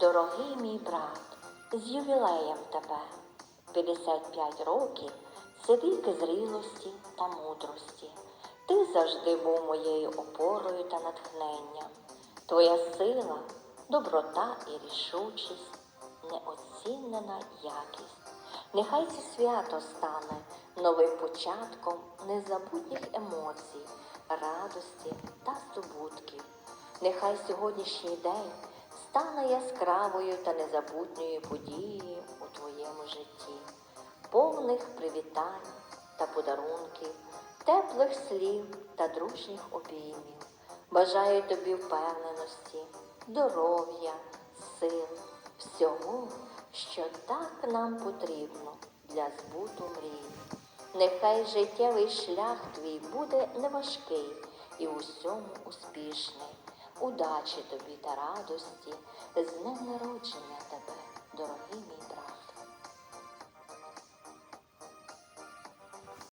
Дорогий мій брат, з ювілеєм тебе, 55 років це зрілості та мудрості. Ти завжди був моєю опорою та натхненням. Твоя сила, доброта і рішучість, неоцінена якість. Нехай це свято стане новим початком незабутніх емоцій, радості та здобутків. Нехай сьогоднішній день стане яскравою та незабутньою подією у твоєму житті, повних привітань та подарунків, теплих слів та дружніх обіймів. Бажаю тобі впевненості, здоров'я, сил, всього, що так нам потрібно для збуту мрій. Нехай життєвий шлях твій буде неважкий і усьому успішний. Удачі тобі та радості, з днем народження